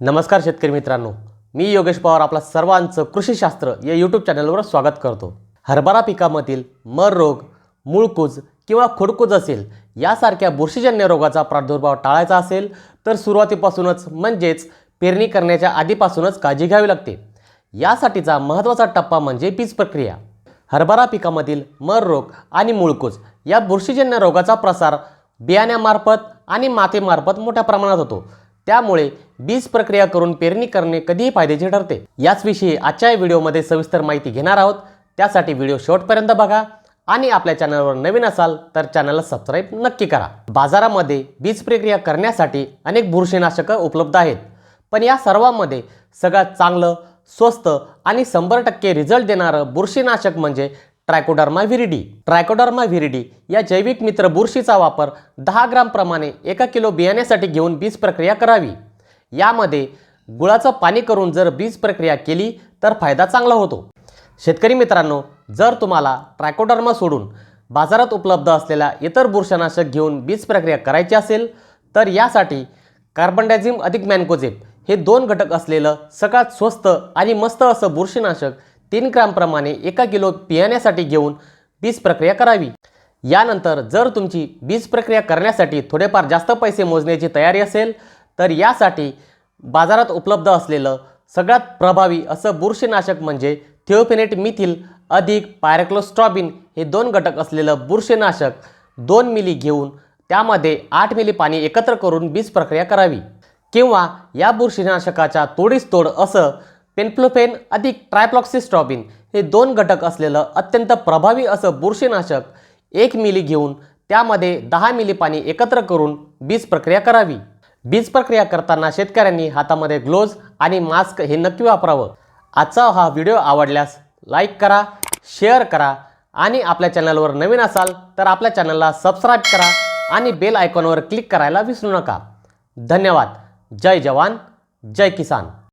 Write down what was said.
नमस्कार शेतकरी मित्रांनो. मी योगेश पवार आपला सर्वांचं कृषीशास्त्र या यूट्यूब चॅनलवर स्वागत करतो. हरभरा पिकामधील मर रोग मूळकूज किंवा खुडकूज असेल यासारख्या बुरशीजन्य रोगाचा प्रादुर्भाव टाळायचा असेल तर सुरुवातीपासूनच म्हणजेच पेरणी करण्याच्या आधीपासूनच काळजी घ्यावी लागते. यासाठीचा महत्त्वाचा टप्पा म्हणजे बीज प्रक्रिया. हरभरा पिकामधील मर रोग आणि मूळकूज या बुरशीजन्य रोगाचा प्रसार बियाण्यामार्फत आणि मातेमार्फत मोठ्या प्रमाणात होतो. त्यामुळे बीज प्रक्रिया करून पेरणी करणे कधीही फायद्याचे ठरते. याचविषयी आजच्या व्हिडिओमध्ये सविस्तर माहिती घेणार आहोत. त्यासाठी व्हिडिओ शेवटपर्यंत बघा आणि आपल्या चॅनलवर नवीन असाल तर चॅनलला सबस्क्राईब नक्की करा. बाजारामध्ये बीज प्रक्रिया करण्यासाठी अनेक बुरशीनाशकं उपलब्ध आहेत. पण या सर्वांमध्ये सगळ्यात चांगलं स्वस्त आणि शंभर टक्के रिझल्ट देणारं बुरशीनाशक म्हणजे ट्रायकोडर्मा व्हिरिडी. ट्रायकोडर्मा व्हिरिडी या जैविक मित्र बुरशीचा वापर दहा ग्रामप्रमाणे एका किलो बियाण्यासाठी घेऊन बीज प्रक्रिया करावी. यामध्ये गुळाचं पाणी करून जर बीज प्रक्रिया केली तर फायदा चांगला होतो. शेतकरी मित्रांनो जर तुम्हाला ट्रायकोडर्मा सोडून बाजारात उपलब्ध असलेल्या इतर बुरशीनाशक घेऊन बीज प्रक्रिया करायची असेल तर यासाठी कार्बनडायझिम अधिक मॅनकोजेप हे दोन घटक असलेलं सगळ्यात स्वस्त आणि मस्त असं बुरशीनाशक तीन ग्रामप्रमाणे एका किलो पियाण्यासाठी घेऊन बीज प्रक्रिया करावी. यानंतर जर तुमची बीज प्रक्रिया करण्यासाठी थोडेफार जास्त पैसे मोजण्याची तयारी असेल तर यासाठी बाजारात उपलब्ध असलेलं सगळ्यात प्रभावी असं बुरशीनाशक म्हणजे थिओफिनेट मिथिल अधिक पायरक्लोस्ट्रॉबिन हे दोन घटक असलेलं बुरशीनाशक दोन मिली घेऊन त्यामध्ये आठ मिली पाणी एकत्र करून बीज प्रक्रिया करावी. किंवा या बुरशीनाशकाच्या तोडीस तोड असं पेन्फ्लोफेन अधिक ट्रायप्लॉक्सिस्ट्रॉबिन हे दोन घटक असलेलं अत्यंत प्रभावी असं बुरशीनाशक एक मिली घेऊन त्यामध्ये दहा मिली पाणी एकत्र करून बीज प्रक्रिया करावी. बीज प्रक्रिया करताना शेतकऱ्यांनी हातामध्ये ग्लोव्ज आणि मास्क हे नक्की वापरावं. आजचा हा व्हिडिओ आवडल्यास लाईक करा शेअर करा आणि आपल्या चॅनलवर नवीन असाल तर आपल्या चॅनलला सबस्क्राईब करा आणि बेल आयकॉनवर क्लिक करायला विसरू नका. धन्यवाद. जय जवान जय किसान.